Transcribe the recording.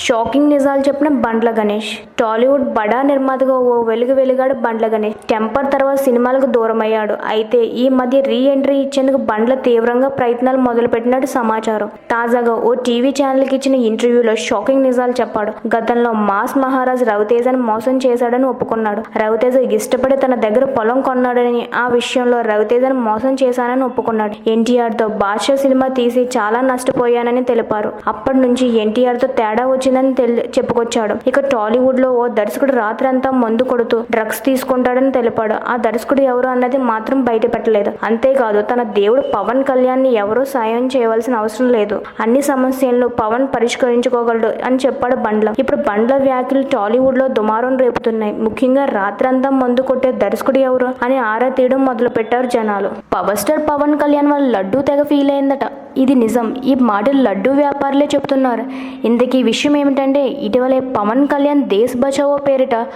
Shocking నిజాలు చెప్పిన బండ్ల గణేష్. టాలీవుడ్ బడా నిర్మాతగా ఓ వెలుగు వెలుగాడు బండ్ల గణేష్. టెంపర్ తర్వాత సినిమాలకు దూరమయ్యాడు. అయితే ఈ మధ్య రీ ఎంట్రీ ఇచ్చేందుకు బండ్ల తీవ్రంగా ప్రయత్నాలు మొదలుపెట్టినట్టు సమాచారం. తాజాగా ఓ టీవీ ఛానల్కి ఇచ్చిన ఇంటర్వ్యూలో షాకింగ్ నిజాలు చెప్పాడు. గతంలో మాస్ మహారాజ్ రవితేజను మోసం చేశాడని ఒప్పుకున్నాడు. రవితేజ ఇష్టపడి తన దగ్గర పొలం కొన్నాడని ఆ విషయంలో రవితేజను మోసం చేశానని ఒప్పుకున్నాడు. ఎన్టీఆర్తో బాద్షా సినిమా తీసి చాలా నష్టపోయానని తెలిపారు. అప్పటి నుంచి ఎన్టీఆర్తో తేడా వచ్చి వచ్చిందని తెలి- చెప్పుకొచ్చాడు. ఇక టాలీవుడ్లో ఓ దర్శకుడు రాత్రంతా మందు కొడుతూ డ్రగ్స్ తీసుకుంటాడని తెలిపాడు. ఆ దర్శకుడు ఎవరు అన్నది మాత్రం బయటపెట్టలేదు. అంతేకాదు తన దేవుడు పవన్ కళ్యాణ్ని ఎవరూ సాయం చేయవలసిన అవసరం లేదు. అన్ని సమస్యలను పవన్ పరిష్కరించుకోగలడు అని చెప్పాడు బండ్ల. ఇప్పుడు బండ్ల వ్యాఖ్యలు టాలీవుడ్లో దుమారం రేపుతున్నాయి. ముఖ్యంగా రాత్రంతా మందు కొట్టే దర్శకుడు ఎవరు అని ఆరా తీయడం మొదలు పెట్టారు జనాలు. పవర్ స్టార్ పవన్ కళ్యాణ్ వాళ్ళ లడ్డూ తెగ ఫీల్ అయిందట ఇది నిజం. ఈ మాటలు లడ్డూ వ్యాపారులే చెప్తున్నారు. ఇంతకీ విషయం ఏమిటంటే ఇటీవలే పవన్ కళ్యాణ్ దేశ్ బచావో పేరిట